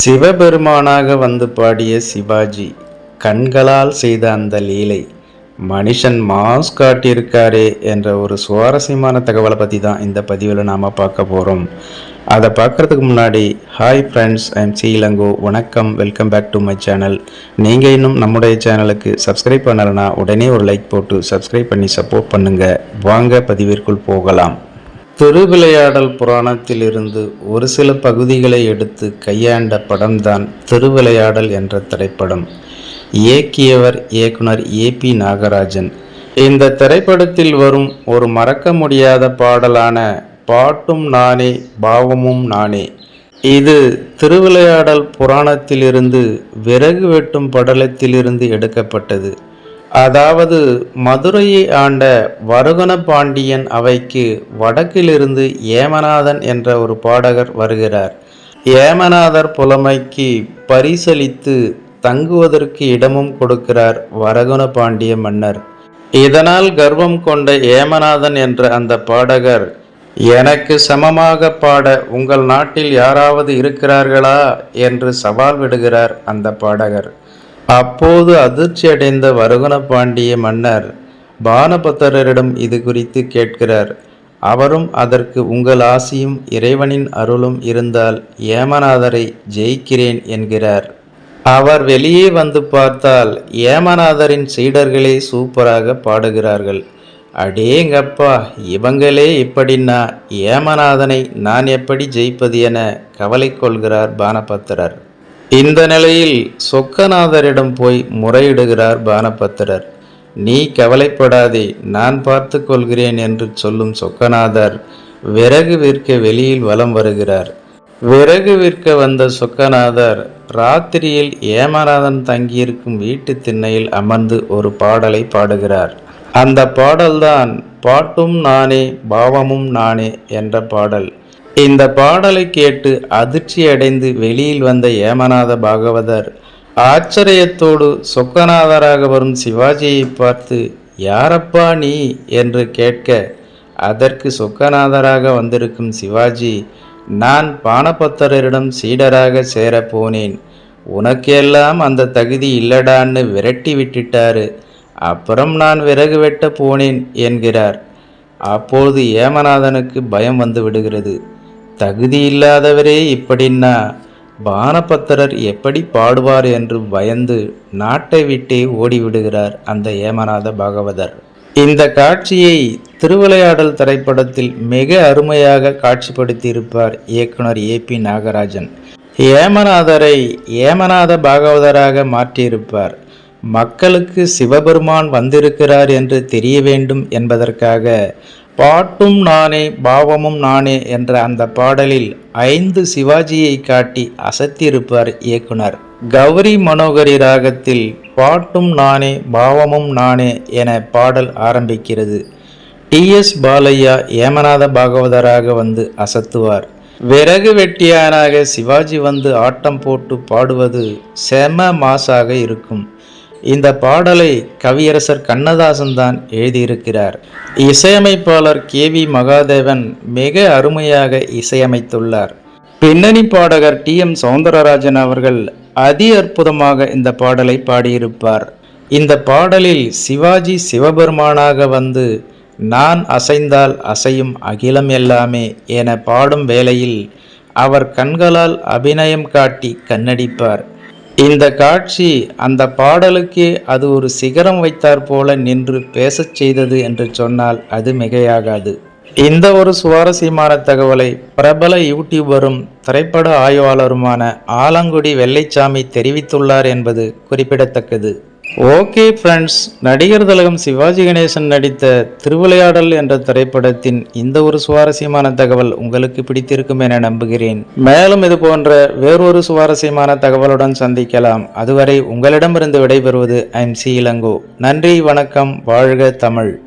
சிவபெருமானாக வந்து பாடிய சிவாஜி கண்களால் செய்த அந்த லீலை மனுஷன் மாஸ் காட்டியிருக்காரே என்ற ஒரு சுவாரஸ்யமான தகவலை பற்றி தான் இந்த பதிவில் நாம் பார்க்க போகிறோம் அதை பார்க்குறதுக்கு முன்னாடி ஹாய் ஃப்ரெண்ட்ஸ் ஐம் ஸ்ரீலங்கோ வணக்கம் welcome back to my channel நீங்கள் இன்னும் நம்முடைய சேனலுக்கு சப்ஸ்கிரைப் பண்ணலைன்னா உடனே ஒரு லைக் போட்டு சப்ஸ்கிரைப் பண்ணி சப்போர்ட் பண்ணுங்கள் வாங்க பதிவிற்குள் போகலாம். திருவிளையாடல் புராணத்திலிருந்து ஒரு சில பகுதிகளை எடுத்து கையாண்ட படம்தான் திருவிளையாடல் என்ற திரைப்படம். இயக்கியவர் இயக்குனர் ஏ பி நாகராஜன். இந்த திரைப்படத்தில் வரும் ஒரு மறக்க முடியாத பாடலான பாட்டும் நானே பாவமும் நானே. இது திருவிளையாடல் புராணத்திலிருந்து விறகு வெட்டும் படலத்திலிருந்து எடுக்கப்பட்டது. அதாவது மதுரையை ஆண்ட வருகன பாண்டியன் அவைக்கு வடக்கிலிருந்து ஏமநாதன் என்ற ஒரு பாடகர் வருகிறார். ஏமநாதர் புலமைக்கு பரிசளித்து தங்குவதற்கு இடமும் கொடுக்கிறார் வரகுண பாண்டிய மன்னர். இதனால் கர்வம் கொண்ட ஏமநாதன் என்ற அந்த பாடகர் எனக்கு சமமாக பாட உங்கள் நாட்டில் யாராவது இருக்கிறார்களா? என்று சவால் விடுகிறார் அந்த பாடகர். அப்போது அதிர்ச்சியடைந்த வருகண பாண்டிய மன்னர் பானபத்திரரிடம் இது குறித்து கேட்கிறார். அவரும் அதற்கு உங்கள் ஆசியும் இறைவனின் அருளும் இருந்தால் ஏமநாதரை ஜெயிக்கிறேன் என்கிறார். அவர் வெளியே வந்து பார்த்தால் ஏமநாதரின் சீடர்களே சூப்பராக பாடுகிறார்கள். அடேங்கப்பா இவங்களே இப்படின்னா ஏமநாதனை நான் எப்படி ஜெயிப்பது என கவலை கொள்கிறார் பானபத்திரர். இந்த நிலையில் சொக்கநாதரிடம் போய் முறையிடுகிறார் பானபத்திரர். நீ கவலைப்படாதே நான் பார்த்து கொள்கிறேன் என்று சொல்லும் சொக்கநாதர் விறகு விற்க வெளியில் வலம் வருகிறார். விறகு விற்க வந்த சொக்கநாதர் ராத்திரியில் ஏமநாதன் தங்கியிருக்கும் வீட்டு திண்ணையில் அமர்ந்து ஒரு பாடலை பாடுகிறார். அந்த பாடல்தான் பாட்டும் நானே பாவமும் நானே என்ற பாடல். இந்த பாடலை கேட்டு அதிர்ச்சி அடைந்து வெளியில் வந்த ஏமநாத பாகவதர் ஆச்சரியத்தோடு சொக்கநாதராக வரும் சிவாஜியை பார்த்து யாரப்பா நீ? என்று கேட்க அதற்கு சொக்கநாதராக வந்திருக்கும் சிவாஜி நான் பானபத்தரரிடம் சீடராக சேர போனேன். உனக்கெல்லாம் அந்த தகுதி இல்லடான்னு விரட்டி விட்டுட்டாரு. அப்புறம் நான் விறகு வெட்ட போனேன் என்கிறார். அப்போது ஏமநாதனுக்கு பயம் வந்து விடுகிறது. தகுதி இல்லாதவரே இப்படின்னா? பானபத்திரர் எப்படி பாடுவார் என்று பயந்து நாட்டை விட்டே ஓடிவிடுகிறார் அந்த ஏமநாத பாகவதர். இந்த காட்சியை திருவிளையாடல் திரைப்படத்தில் மிக அருமையாக காட்சிப்படுத்தியிருப்பார் இயக்குனர் ஏ பி நாகராஜன். ஏமநாதரை ஏமநாத பாகவதராக மாற்றியிருப்பார். மக்களுக்கு சிவபெருமான் வந்திருக்கிறார் என்று தெரிய வேண்டும் என்பதற்காக பாட்டும் நானே பாவமும் நானே என்ற அந்த பாடலில் ஐந்து சிவாஜியை காட்டி அசத்தியிருப்பார் இயக்குனர். கௌரி மனோகரி ராகத்தில் பாட்டும் நானே பாவமும் நானே என பாடல் ஆரம்பிக்கிறது. டி. எஸ். பாலையா ஏமநாத பாகவதராக வந்து அசத்துவார். விறகு வெட்டியானாக சிவாஜி வந்து ஆட்டம் போட்டு பாடுவது செம மாசாக இருக்கும். இந்த பாடலை கவியரசர் கண்ணதாசன் தான் எழுதியிருக்கிறார். இசையமைப்பாளர் கே வி மகாதேவன் மிக அருமையாக இசையமைத்துள்ளார். பின்னணி பாடகர் டி எம் சௌந்தரராஜன் அவர்கள் அதி அற்புதமாக இந்த பாடலை பாடியிருப்பார். இந்த பாடலில் சிவாஜி சிவபெருமானாக வந்து நான் அசைந்தால் அசையும் அகிலம் எல்லாமே என பாடும் வேளையில் அவர் கண்களால் அபிநயம் காட்டி கண்ணடிப்பார். இந்த காட்சி அந்த பாடலுக்கே அது ஒரு சிகரம் வைத்தார் போல நின்று பேசச் செய்தது என்று சொன்னால் அது மிகையாகாது. இந்த ஒரு சுவாரஸ்யமான தகவலை பிரபல யூடியூபரும் திரைப்பட ஆய்வாளருமான ஆலங்குடி வெள்ளைச்சாமி தெரிவித்துள்ளார் என்பது குறிப்பிடத்தக்கது. ஓகே ஃப்ரெண்ட்ஸ் நடிகர் திலகம் சிவாஜி கணேசன் நடித்த திருவிளையாடல் என்ற திரைப்படத்தின் இந்த ஒரு சுவாரஸ்யமான தகவல் உங்களுக்கு பிடித்திருக்கும் என நம்புகிறேன். மேலும் இது போன்ற வேறொரு சுவாரஸ்யமான தகவலுடன் சந்திக்கலாம். அதுவரை உங்களிடமிருந்து விடைபெறுவது ஐம் சி இளங்கோ. நன்றி வணக்கம் வாழ்க தமிழ்.